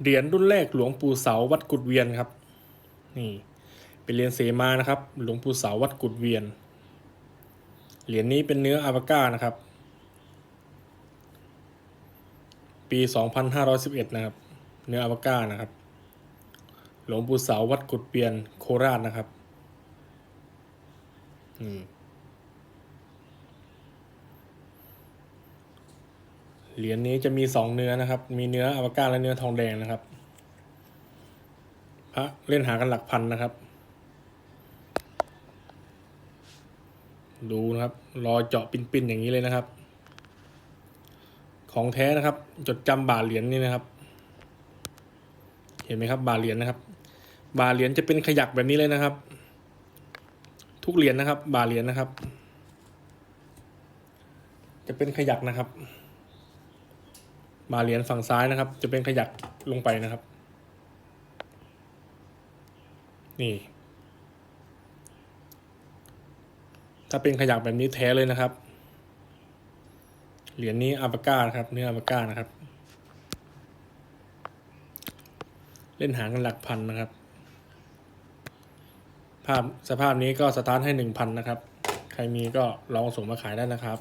เหรียญรุ่นแรกหลวงปู่เสาวัดกุดเวียนครับ นี่ เป็นเหรียญเสมานะครับ หลวงปู่เสาวัดกุดเวียน เหรียญนี้เป็นเนื้ออาบาก้านะครับ ปี 2511 นะครับ เนื้ออาบาก้านะครับ หลวงปู่เสาวัดกุดเวียนโคราชนะครับ อืม เหรียญนี้จะมีสองเนื้อนะครับ มีเนื้ออาบาก้าและเนื้อทองแดงนะครับ พระเล่นหากันหลักพันนะครับ ดูนะครับ รอเจาะปินๆอย่างนี้เลยนะครับ ของแท้นะครับ จดจำบาทเหรียญนี่นะครับ เห็นไหมครับ บาทเหรียญนะครับ บาทเหรียญจะเป็นขยักแบบนี้เลยนะครับ ทุกเหรียญนะครับ บาทเหรียญนะครับ จะเป็นขยักนะครับ บาเหรียญฝั่งซ้ายนะครับ จะเป็นขยักลงไปนะครับ นี่ ถ้าเป็นขยักแบบนี้แท้เลยนะครับ เหรียญนี้อาบาก้านะครับ เนื้ออาบาก้านะครับ เล่นหางกันหลักพันนะครับ ภาพสภาพนี้ก็สตาร์ทให้หนึ่งพันนะครับ ใครมีก็ลองส่งมาขายได้นะครับ